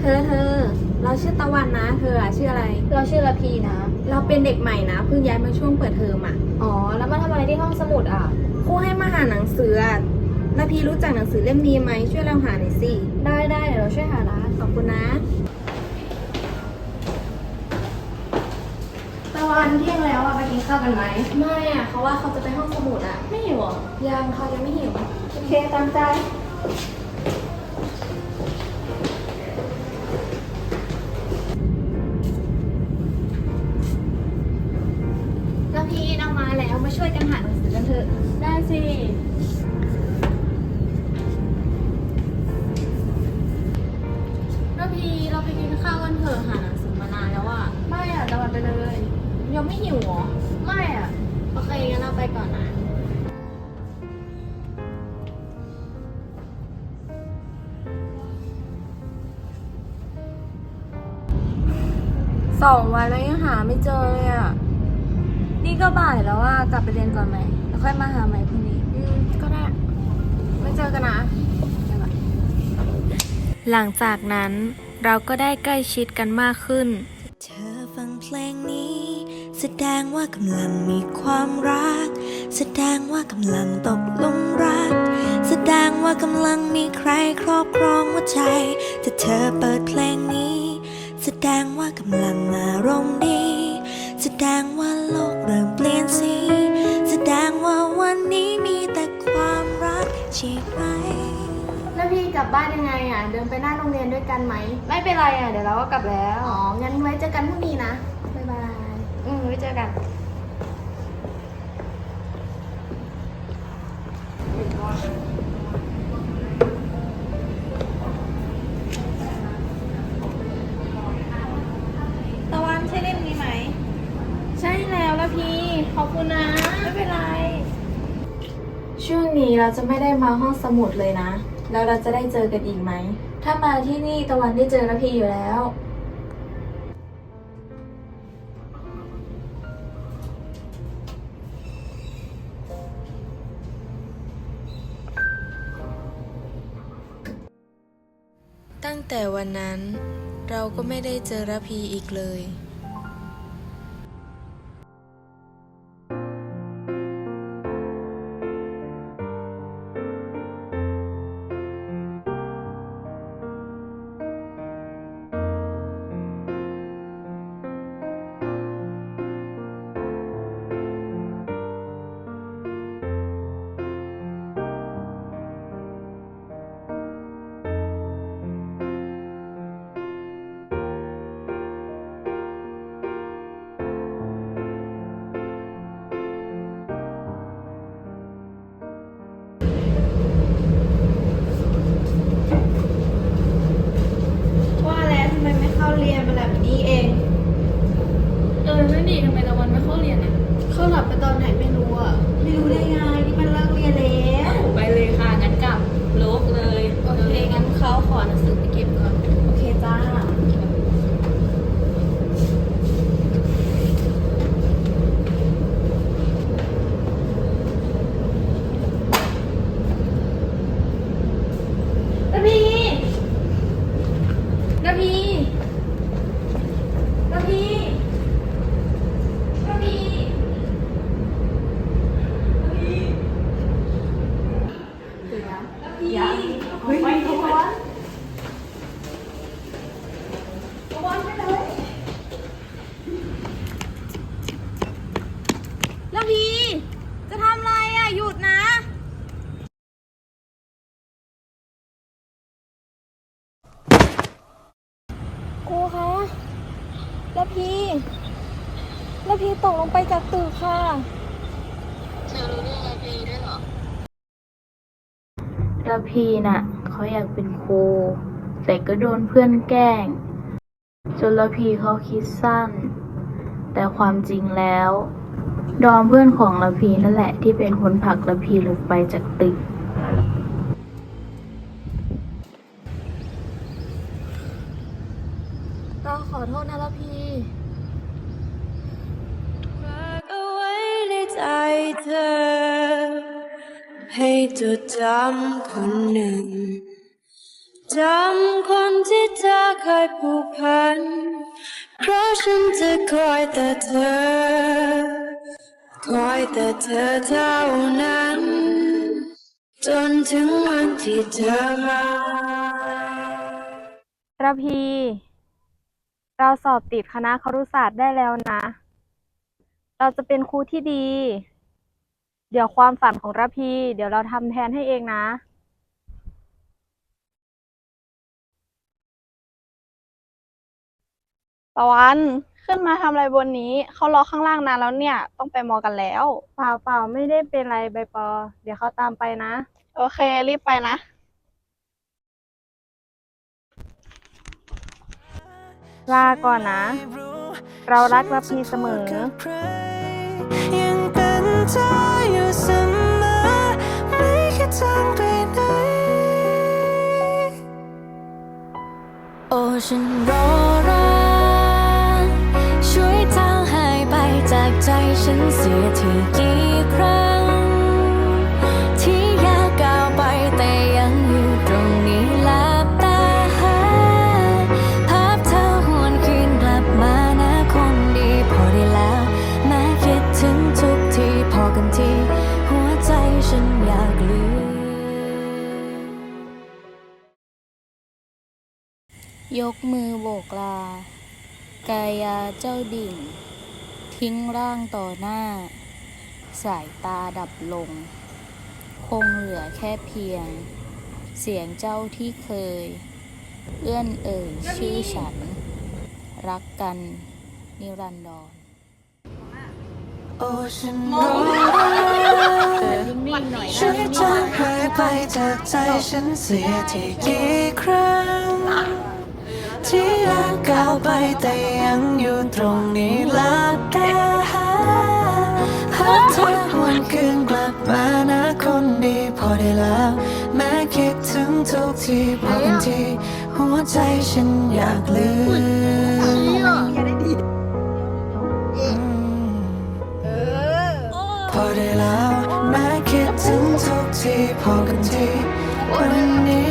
เธอเธอ เราชื่อตะวันนะ เธออะชื่ออะไร เราชื่อละพีนะ เราเป็นเด็กใหม่นะเพิ่งย้ายมาช่วงเปิดเทอมอะอ๋อ แล้วมาทำอะไรที่ห้องสมุดอะ ครูให้มาหาหนังสืออะนาพีรู้จักหนังสือเล่มนี้ไหมช่วยเราหาหน่อยสิได้ได้เดี๋ยวเราช่วยหาร้านขอบคุณนะ ตะวันเที่ยงแล้วอะไปกินข้าวกันไหม ไม่อะเขาว่าเขาจะไปห้องสมุดอะ ไม่หิวอะยังเขายังไม่หิว โอเคตามใจ มาแล้วมาช่วยกันหาหนังสือกันเถอะ ได้สินาพีเราไปกินข้าวกันเถอะหาหนังสือมานานแล้วอะไม่อะตะวันไปเลยยังไม่หิวเหรอ ไม่อะโอเคงั้นเราไปก่อนนะสองวันแล้วยังหาไม่เจอเลยอะ นี่ก็บ่ายแล้วอะกลับไปเรียนก่อนไหมแล้วค่อยมาหาใหม่พรุ่งนี้ อืมก็ได้ ไม่เจอกันนะ หลังจากนั้นเราก็ได้ใกล้ชิดกันมากขึ้น เธอฟังเพลงนี้ แสดงว่ากำลังมีความรัก แสดงว่ากำลังตกหลุมรัก แสดงว่ากำลังมีใครครอบครองหัวใจถ้าเธอเปิดเพลงนี้ แสดงว่ากำลังอารมณ์ดี แสดงว่า ล้วพี่กลับบ้านยังไงอะ เดินไปหน้าโรงเรียนด้วยกันไหม ไม่เป็นไรอะ เดี๋ยวเราก็กลับแล้ว อ๋อ งั้นไว้เจอกันพรุ่งนี้นะ บ๊ายบาย อืมไว้เจอกัน ตะวันใช่เล่มนี้ไหม ใช่แล้วละพี่ ขอบคุณนะ ไม่เป็นไร ช่วงนี้เราจะไม่ได้มาห้องสมุดเลยนะ แล้วเราจะได้เจอกันอีกไหม ถ้ามาที่นี่ตะวันได้เจอละพีอยู่แล้ว ตั้งแต่วันนั้นเราก็ไม่ได้เจอระพีอีกเลย ดีทำไมตะวันไม่เข้าเรียนอะเข้าหลับไปตอนไหนไม่รู้อะ ไม่รู้ได้ไงนี่มันเลิกเรียนแล้วไปเลยค่ะงั้นกลับลกเลยโอเคงั้นเขาขอหนังสือไปเก็บก่อนโอเคจ้าระพีระพีระพีระพีระพีเฮ้ยไปทุกคนทุกคนไปเลยระพีจะทำอะไรอะ หยุดนะ ครูคะแล้วพี่ แล้วพี่ตกลงไปจากตึกค่ะแล้วพีน่ะเขาอยากเป็นครูแต่ก็โดนเพื่อนแกล้ง จนละพีเขาคิดสั้น แต่ความจริงแล้ว ดอมเพื่อนของละพีนั่นแหละที่เป็นคนผลักละพีลงไปจากตึกเราขอโทษนะละพี่ เธอ ให้จดจำคนหนึ่ง จำคนที่เธอเคยผูกพัน เพราะฉันจะคอยแต่เธอ คอยแต่เธอเท่านั้น จนถึงวันที่เธอมาระพี เราสอบติดคณะครุศาสตร์ได้แล้วนะ เราจะเป็นครูที่ดี เดี๋ยวความฝันของระพี เดี๋ยวเราทำแทนให้เองนะ ตะวันขึ้นมาทำอะไรบนนี้ เขารอข้างล่างนานแล้วเนี่ย ต้องไปมอกันแล้ว เปล่าเปล่าไม่ได้เป็นไรใบปอ เดี๋ยวเขาตามไปนะ โอเค รีบไปนะ ลาก่อนนะ เรารักระพีเสมอยัง เธออยู่เสมอไม่คิดทางไปไหน โอ้ฉันรอรักช่วยทางหายไปจากใจฉันเสียทีกี่ครั้ง ยกมือโบกลา กายาเจ้าดิ่ง ทิ้งร่างต่อหน้า สายตาดับลง คงเหลือแค่เพียง เสียงเจ้าที่เคย เอื้อนเอ่ยชื่อฉัน รักกัน นิรันดรโอ้ฉันรอช่วยจางหายไปจากใจฉันเสียทีกี่ครั้ง ที่อาก้าวไปแต่ยังอยู่ตรงนี้ลับตาหาหาเธอหวนคืนกลับมานะคนดีพอได้แล้ว แม้คิดถึงทุกทีพอกันทีหัวใจฉันอยากลืมพอได้แล้ว แม้คิดถึงทุกทีพอกันทีวันนี้